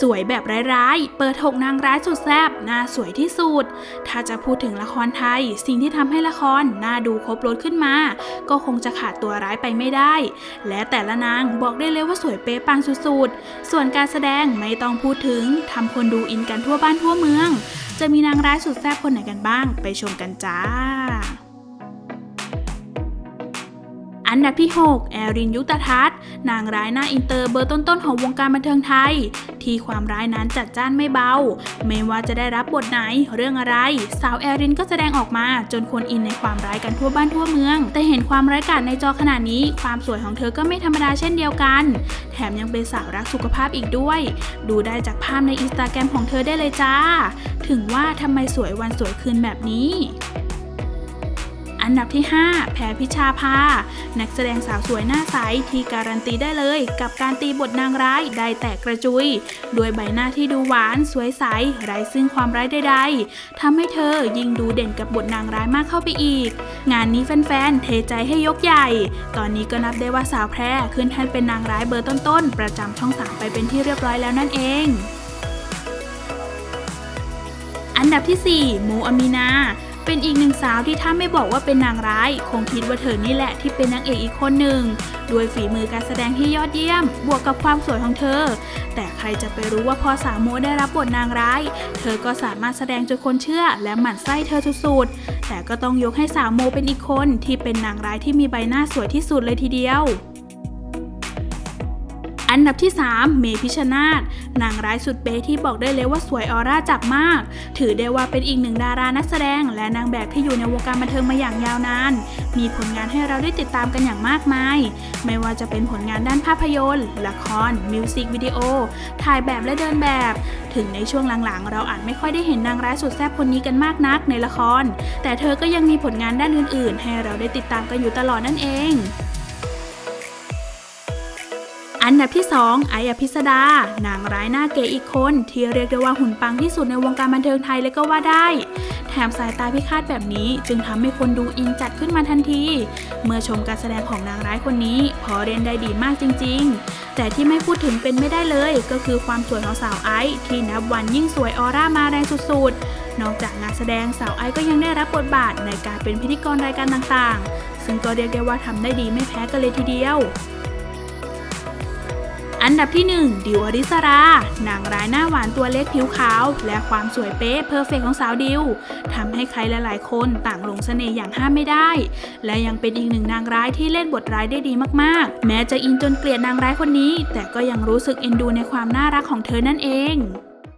สวยแบบร้ายๆ เปิดหกนางร้ายสุดแซ่บหน้าสวยที่สุด ถ้าจะพูดถึงละครไทย สิ่งที่ทำให้ละครน่าดูครบรถขึ้นมา ก็คงจะขาดตัวร้ายไปไม่ได้ และแต่ละนางบอกได้เลยว่าสวยเป๊ะปังสุดๆ ส่วนการแสดงไม่ต้องพูดถึงทำคนดูอินกันทั่วบ้านทั่วเมือง จะมีนางร้ายสุดแซ่บคนไหนกันบ้าง ไปชมกันจ้า อันดับที่ 6 แอรินยุตทัศน์ นางร้ายหน้าอินเตอร์เบอร์ต้นๆ ของวงการบันเทิงไทย ที่ความร้ายนั้นจัดจ้านไม่เบา ไม่ว่าจะได้รับบทไหน เรื่องอะไร สาวแอรินก็แสดงออกมา จนคนอินในความร้ายกันทั่วบ้านทั่วเมือง แต่เห็นความร้ายกาจในจอขนาดนี้ ความสวยของเธอก็ไม่ธรรมดาเช่นเดียวกัน แถมยังเป็นสาวรักสุขภาพอีกด้วย ดูได้จากภาพในอินสตาแกรมของเธอได้เลยจ้า ถึงว่าทำไมสวยวันสวยคืนแบบนี้ อันดับที่ 5 แพรพิชาภา นักแสดงสาวสวยหน้าใสที่การันตีได้เลย กับการตีบทนางร้ายได้แตกกระจุย ด้วยใบหน้าที่ดูหวาน สวยใสไร้ซึ่งความร้ายใดๆทำให้เธอยิ่งดูเด่นกับบทนางร้ายมากเข้าไปอีก งานนี้แฟนๆเทใจให้ยกใหญ่ ตอนนี้ก็นับได้ว่าสาวแพรขึ้นแท่นเป็นนางร้ายเบอร์ต้นๆประจำช่องสามไปเป็นที่เรียบร้อยแล้วนั่นเองอันดับที่4มูอามีนา เป็นอีกหนึ่งสาวที่ถ้าไม่บอกว่าเป็นนางร้าย คงคิดว่าเธอนี่แหละที่เป็นนางเอกอีกคนหนึ่งด้วยฝีมือการแสดงที่ยอดเยี่ยม บวกกับความสวยของเธอ แต่ใครจะไปรู้ว่าพอสาวโมได้รับบทนางร้าย เธอก็สามารถแสดงจนคนเชื่อ และหมั่นไส้เธอสุดๆแต่ก็ต้องยกให้สาวโมเป็นอีกคนที่เป็นนางร้ายที่มีใบหน้าสวยที่สุดเลยทีเดียว อันดับที่ 3 เมพิชนาธนางร้ายสุดเป๊ะที่บอกได้เลยว่าสวยออร่าจับมาก ถือได้ว่าเป็นอีกหนึ่งดารานักแสดง และนางแบบที่อยู่ในวงการบันเทิงมาอย่างยาวนาน มีผลงานให้เราได้ติดตามกันอย่างมากมาย ไม่ว่าจะเป็นผลงานด้านภาพยนตร์ ละคร มิวสิกวิดีโอ ถ่ายแบบและเดินแบบ ถึงในช่วงหลังๆ เราอาจไม่ค่อยได้เห็นนางร้ายสุดแซ่บคนนี้กันมากนักในละคร แต่เธอก็ยังมีผลงานด้านอื่น ๆ ให้เราได้ติดตามกันอยู่ตลอดนั่นเอง อันดับที่ 2 ไออภิสดา นางร้ายหน้าเก๋อีกคน ที่เรียกได้ว่าหุ่นปังที่สุดในวงการบันเทิงไทยเลยก็ว่าได้ แถมสายตาพิฆาตแบบนี้ จึงทำให้คนดูอินจัดขึ้นมาทันที เมื่อชมการแสดงของนางร้ายคนนี้ พอเรียนได้ดีมากจริง ๆ แต่ที่ไม่พูดถึงเป็นไม่ได้เลย ก็คือความสวยของสาวไอซ์ที่นับวันยิ่งสวยออร่ามาแรงสุดๆ นอกจากงานแสดงสาวไอซ์ก็ยังได้รับบทบาทในการเป็นพิธีกรรายการต่างๆ ซึ่งก็เรียกได้ว่าทำได้ดีไม่แพ้กันเลยทีเดียว อันดับที่ 1 ดิวอริสรานางร้ายหน้าหวานตัวเล็กผิวขาว และความสวยเป๊ะเพอร์เฟกของสาวดิวทำให้ใครหลายๆ คนต่างหลงเสน่ห์อย่างห้ามไม่ได้ และยังเป็นอีกหนึ่งนางร้ายที่เล่นบทร้ายได้ดีมากๆ แม้จะอินจนเกลียดนางร้ายคนนี้ แต่ก็ยังรู้สึกเอ็นดูในความน่ารักของเธอนั่นเอง